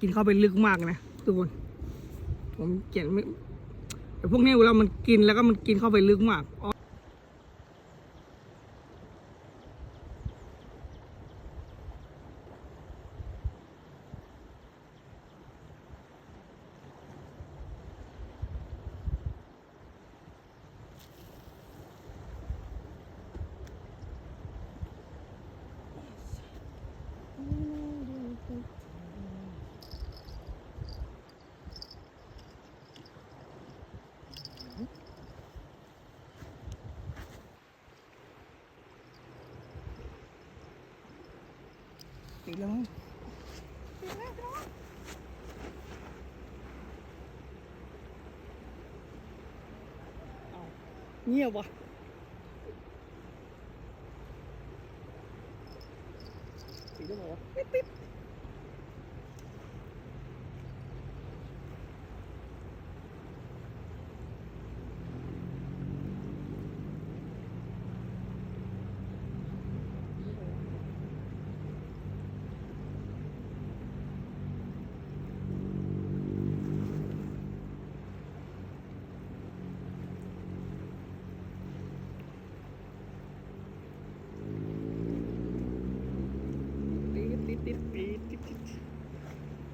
กินเข้าไปลึกมากนะทุกคน ผมเขียนไม่แต่พวกนี้เวลามันกินแล้วก็มันกินเข้าไปลึกมาก chị luôn ờ, nhiều quá. Chị đúng rồi bíp bíp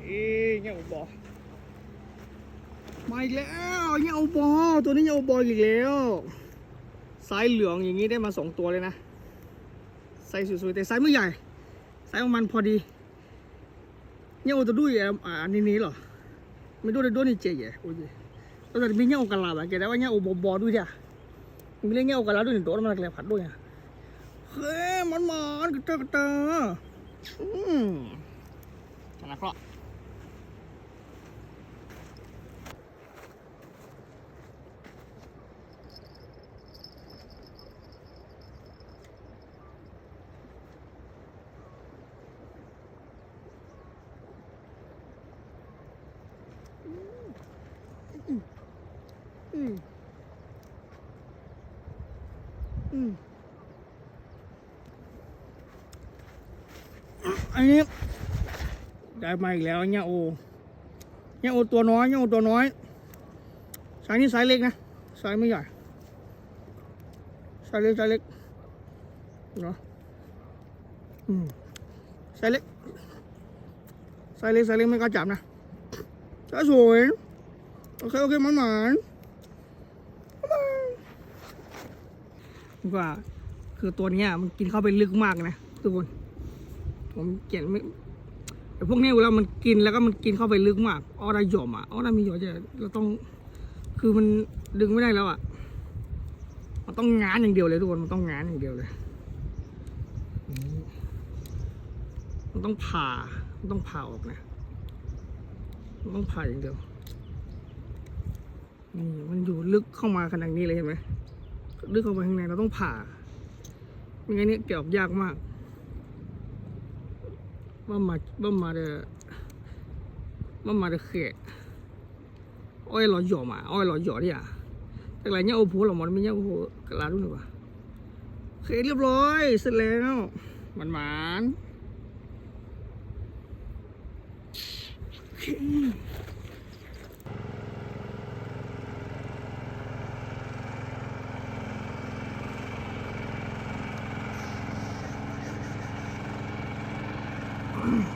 เอ๊เงี้ยอบอมาอีกแล้วเงี้ยอบอตัวนี้เงี้ยอบออีกแล้วสายเหลืองอย่างนี้ได้มาสองตัวเลยนะไซส์สวยๆแต่ไซส์ไม่ใหญ่ไซส์ของมันพอดีเงี้ยอตัวดุ้ยอะอันนี้นี้เหรอไม่ดูเลยดูนี่เจ๊โอ้ยแล้วแต่มีเงี้ยอุกะลาบบแกได้ว่าเงี้ยอบอบอด้วยเดียวมีเรื่องเงี้ยอุกะลาด้วยนี่โดนมันอะไรผัดด้วยอะเฮ้ยมันมันกระเตอกระเตออืม นะครับอืมอืม อืม อันนี้ ได้มาอีกแล้วเนี่ยโอเนี่ยโอตัวน้อยเนี่ยโอตัวน้อยสายนี้สายเล็กนะสายไม่ใหญ่สายเล็กสายเล็กเนาะอืมสายเล็กสายเล็กสายเล็กไม่กล้าจับนะสายสวยโอเคโอเคมันหมานว่าคือตัวเนี้ยมันกินเข้าไปลึกมากนะทุกคนผมเขียนไม่ พวกนี้เวลามันกินแล้วก็มันกินเข้าไปลึกมากอ้อได้หย่อมอะอ้อได้มีหย่อมจะเราต้อง คือมันดึงไม่ได้แล้วอะ มันต้องงานอย่างเดียวเลยทุกคนมันต้องงานอย่างเดียวเลยมันต้องผ่ามันต้องผ่าออกนะมันต้องผ่าอย่างเดียวนี่มันอยู่ลึกเข้ามาขนาดนี้เลยเห็นไหมลึกเข้าไปข้างในเราต้องผ่าไม่งั้นนี่เกี่ยวยากมาก แม่มาแม่มาเดี๋ยวแม่มาเดี๋ยวเ妈妈妈妈的妈妈的黑，我也อ咬嘛，我也老咬的呀。แต่ไรเนี่ยโอ้โหเรอมันไม่เนี่ยโอ้โหกระลาดูหนึ่งว่ะเคเรียบร้อยเสร็จแล้วมันหมาน Mm-hmm.